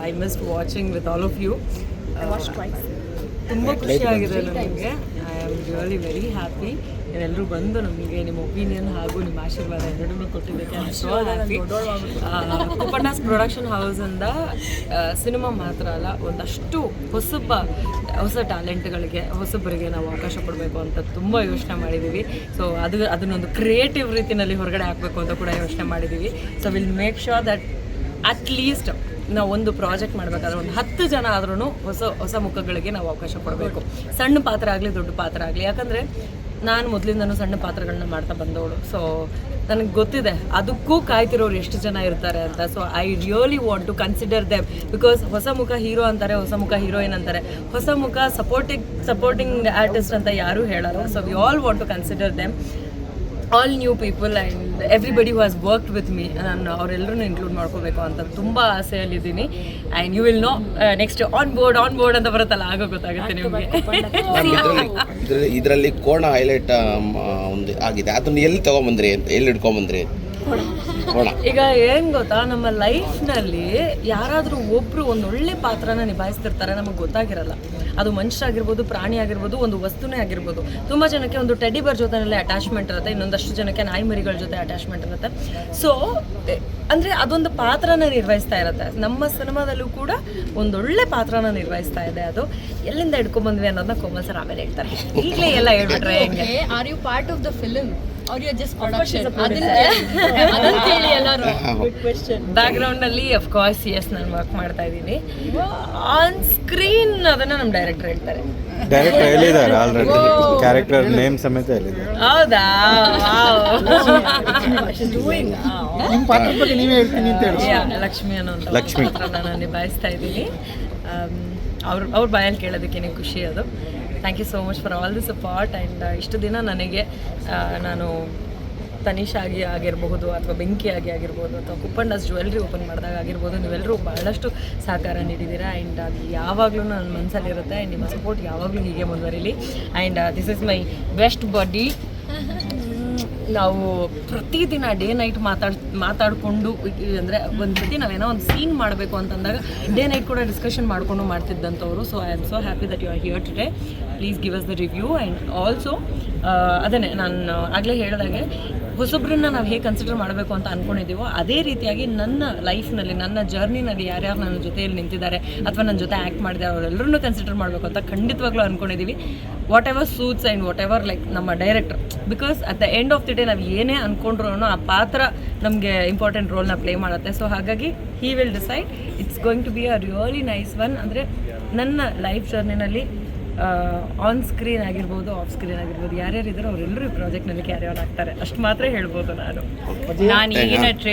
I miss watching with all of you I watched twice. ತುಂಬ ಖುಷಿಯಾಗಿದೆ ನನಗೆ I am really very happy ಎಲ್ಲರೂ ಬಂದು ನಮಗೆ ನಿಮ್ಮ ಒಪಿನಿಯನ್ ಹಾಗೂ ನಿಮ್ಮ ಆಶೀರ್ವಾದ ಎರಡನ್ನೂ ಕೊಟ್ಟಿದ್ದಕ್ಕೆ I so happy Upanyasa production ಹೌಸಿಂದ cinema ಮಾತ್ರ ಅಲ್ಲ ಒಂದಷ್ಟು ಹೊಸಬ್ಬ ಹೊಸ ಟ್ಯಾಲೆಂಟ್ಗಳಿಗೆ ಹೊಸಬ್ಬರಿಗೆ ನಾವು ಅವಕಾಶ ಕೊಡಬೇಕು ಅಂತ ತುಂಬ ಯೋಚನೆ ಮಾಡಿದ್ದೀವಿ ಸೊ ಅದು ಅದನ್ನೊಂದು ಕ್ರಿಯೇಟಿವ್ ರೀತಿಯಲ್ಲಿ ಹೊರಗಡೆ ಹಾಕಬೇಕು ಅಂತ ಕೂಡ ಯೋಚನೆ ಮಾಡಿದ್ದೀವಿ so will make sure that at least ನಾವು ಒಂದು ಪ್ರಾಜೆಕ್ಟ್ ಮಾಡಬೇಕಾದ್ರೆ ಒಂದು ಹತ್ತು ಜನ ಆದ್ರೂ ಹೊಸ ಹೊಸ ಮುಖಗಳಿಗೆ ನಾವು ಅವಕಾಶ ಕೊಡಬೇಕು. ಸಣ್ಣ ಪಾತ್ರ ಆಗಲಿ, ದೊಡ್ಡ ಪಾತ್ರ ಆಗಲಿ. ಯಾಕಂದರೆ ನಾನು ಮೊದಲಿಂದನೂ ಸಣ್ಣ ಪಾತ್ರಗಳನ್ನ ಮಾಡ್ತಾ ಬಂದವಳು. ಸೊ ನನಗೆ ಗೊತ್ತಿದೆ, ಅದಕ್ಕೂ ಕಾಯ್ತಿರೋರು ಎಷ್ಟು ಜನ ಇರ್ತಾರೆ ಅಂತ. So I really want to consider them because ಹೊಸ ಮುಖ ಹೀರೋ ಅಂತಾರೆ, ಹೊಸ ಮುಖ ಹೀರೋಯಿನ್ ಅಂತಾರೆ. ಹೊಸ ಮುಖ ಸಪೋರ್ಟಿಂಗ್ ಸಪೋರ್ಟಿಂಗ್ ಆರ್ಟಿಸ್ಟ್ ಅಂತ ಯಾರೂ ಹೇಳಲ್ಲ. So we all want to consider them all new people and everybody who has worked with me ನಾನು ಅವರೆಲ್ಲರೂ ಇನ್ಕ್ಲೂಡ್ ಮಾಡ್ಕೋಬೇಕು ಅಂತ ತುಂಬ ಆಸೆಯಲ್ಲಿದ್ದೀನಿ. And you will know next on board on board ಅಂತ ಬರುತ್ತಲ್ಲ ಆಗೋ ಗೊತ್ತಾಗುತ್ತೆ ನಿಮಗೆ. ಇದರಲ್ಲಿ ಕೋಣ ಹೈಲೈಟ್ ಒಂದು ಆಗಿದೆ. ಅದನ್ನ ಎಲ್ಲಿ ತಗೊಂಬಂದ್ರಿ ಅಂತ ಎಲ್ಲಿ ಹಿಡ್ಕೊಂಬಂದ್ರಿ? ಕೋಣ. ಈಗ ಏನು ಗೊತ್ತಾ? ನಮ್ಮ ಲೈಫ್ನಲ್ಲಿ ಯಾರಾದರೂ ಒಬ್ಬರು ಒಂದ್ ಒಳ್ಳೆ ಪಾತ್ರನ ನಿಭಾಯಿಸ್ತಿರ್ತಾರೆ ನಮಗೆ ಗೊತ್ತಾಗಿರಲ್ಲ. ಅದು ಮನುಷ್ಯರಾಗಿರ್ಬೋದು ಪ್ರಾಣಿ ಆಗಿರ್ಬೋದು ಒಂದು ವಸ್ತುನೇ ಆಗಿರ್ಬೋದು. ತುಂಬ ಜನಕ್ಕೆ ಒಂದು ಟೆಡಿ ಬರ್ ಜೊತೆನಲ್ಲೇ ಅಟ್ಯಾಚ್ಮೆಂಟ್ ಇರುತ್ತೆ ಇನ್ನೊಂದಷ್ಟು ಜನಕ್ಕೆ ನಾಯಿ ಮರಿಗಳ ಜೊತೆ ಅಟ್ಯಾಚ್ಮೆಂಟ್ ಇರುತ್ತೆ. ಸೊ ಅಂದರೆ ಅದೊಂದು ಪಾತ್ರನ ನಿರ್ವಹಿಸ್ತಾ ಇರುತ್ತೆ. ನಮ್ಮ ಸಿನಿಮಾದಲ್ಲೂ ಕೂಡ ಒಂದೊಳ್ಳೆ ಪಾತ್ರನ ನಿರ್ವಹಿಸ್ತಾ ಇದೆ ಅದು. ಎಲ್ಲಿಂದ ಹಿಡ್ಕೊಂಬಂದ್ವಿ ಅನ್ನೋದನ್ನ ಕೋಮಲ್ ಸರ್ ಆಮೇಲೆ ಹೇಳ್ತಾರೆ. ಈಗಲೇ ಎಲ್ಲ ಹೇಳ್ಬಿಟ್ರೆ are you part of the of the just producer. ಅದನ್ನ ಕೇಳಿ ಎಲ್ಲರೂ. ಬ್ಯಾಕ್ನಲ್ಲಿ ಅಫ್ ಕೋರ್ಸ್ ಎಸ್ ನಾನು ವರ್ಕ್ ಮಾಡ್ತಾ ಇದ್ದೀನಿ. ಆನ್ ಸ್ಕ್ರೀನ್ ಅದನ್ನ ನಮ್ಮ ಡೈರೆಕ್ಟರ್ ಹೇಳ್ತಾರೆ. ಡೈರೆಕ್ಟರ್ ಹೇಳಿದ್ದಾರೆ ಆಲ್ರೆಡಿ ಕ್ಯಾರೆಕ್ಟರ್ ನೇಮ್ ಸಮೇತ ಹೇಳಿದ್ದಾರೆ ಹೌದಾ? ನಿಮ್ಮ ಪಾತ್ರದ ಬಗ್ಗೆ ನೀವೇ ಹೇಳ್ತೀನಿ ಅಂತ ಹೇಳಿ. ಲಕ್ಷ್ಮಿ ಅನ್ನೋ ಲಕ್ಷ್ಮಿ. ನಾನು ನಿಭಾಯಿಸ್ತಾ ಇದ್ದೀನಿ. ಅವ್ರ ಅವ್ರ ಬಾಯಲ್ಲಿ ಕೇಳೋದಕ್ಕೆ ನೀವು ಖುಷಿ ಅದು. Thank you so much for all the support and ಇಷ್ಟು ದಿನ ನನಗೆ ನಾನು ತನಿಷ್ ಆಗಿ ಆಗಿರಬಹುದು ಅಥವಾ ಬೆಂಕಿ ಆಗಿ ಆಗಿರ್ಬೋದು ಅಥವಾ ಕುಪ್ಪಂಡಸ್ ಜ್ಯುವೆಲ್ರಿ ಓಪನ್ ಮಾಡಿದಾಗ ಆಗಿರ್ಬೋದು ನೀವೆಲ್ಲರೂ ಬಹಳಷ್ಟು ಸಹಕಾರ ನೀಡಿದ್ದೀರಾ ಆ್ಯಂಡ್ ಅದು ಯಾವಾಗಲೂ ನನ್ನ ಮನಸ್ಸಲ್ಲಿರುತ್ತೆ ಆ್ಯಂಡ್ ನಿಮ್ಮ ಸಪೋರ್ಟ್ ಯಾವಾಗಲೂ ಹೀಗೆ ಮುಂದುವರಿಲಿ. And this is my best buddy ನಾವು ಪ್ರತಿದಿನ ಡೇ ನೈಟ್ ಮಾತಾಡ್, ಮಾತಾಡಿಕೊಂಡು ಅಂದರೆ ಒಂದು ಸತಿ ನಾವೇನೋ ಒಂದು ಸೀನ್ ಮಾಡಬೇಕು ಅಂತಂದಾಗ ಡೇ ನೈಟ್ ಕೂಡ ಡಿಸ್ಕಷನ್ ಮಾಡಿಕೊಂಡು ಮಾಡ್ತಿದ್ದಂಥವ್ರು. So I am so happy that you are here today please give us the review and also ಅದನ್ನೇ ನಾನು ಆಗಲೇ ಹೇಳಿದಾಗೆ ಹೊಸಬ್ರನ್ನ ನಾವು ಹೇಗೆ ಕನ್ಸಿಡರ್ ಮಾಡಬೇಕು ಅಂತ ಅಂದ್ಕೊಂಡಿದ್ದೀವೋ ಅದೇ ರೀತಿಯಾಗಿ ನನ್ನ ಲೈಫ್ನಲ್ಲಿ ನನ್ನ ಜರ್ನಿನಲ್ಲಿ ಯಾರ್ಯಾರು ನನ್ನ ಜೊತೆಯಲ್ಲಿ ನಿಂತಿದ್ದಾರೆ ಅಥವಾ ನನ್ನ ಜೊತೆ ಆ್ಯಕ್ಟ್ ಮಾಡಿದೆ ಅವರೆಲ್ಲರನ್ನೂ ಕನ್ಸಿಡರ್ ಮಾಡಬೇಕು ಅಂತ ಖಂಡಿತವಾಗ್ಲೂ ಅಂದ್ಕೊಂಡಿದ್ದೀವಿ whatever suits and whatever like ನಮ್ಮ director because at the end of the day ನಾವು ಏನೇ ಅಂದ್ಕೊಂಡ್ರು ಆ ಪಾತ್ರ ನಮಗೆ ಇಂಪಾರ್ಟೆಂಟ್ ರೋಲ್ನ ಪ್ಲೇ ಮಾಡುತ್ತೆ. ಸೊ ಹಾಗಾಗಿ he will decide it's going to be a really nice one ಅಂದರೆ ನನ್ನ ಲೈಫ್ ಜರ್ನಿನಲ್ಲಿ ಆನ್ ಸ್ಕ್ರೀನ್ ಆಗಿರ್ಬೋದು ಆಫ್ ಸ್ಕ್ರೀನ್ ಆಗಿರ್ಬೋದು ಯಾರ್ಯಾರು ಇದ್ದಾರೋ ಅವರೆಲ್ಲರೂ ಈ ಪ್ರಾಜೆಕ್ಟ್ನಲ್ಲಿ ಕ್ಯಾರಿ ಆನ್ ಆಗ್ತಾರೆ. ಅಷ್ಟು ಮಾತ್ರ ಹೇಳ್ಬೋದು ನಾನು. ನಾನು ಈಗಿನ ಟ್ರೇ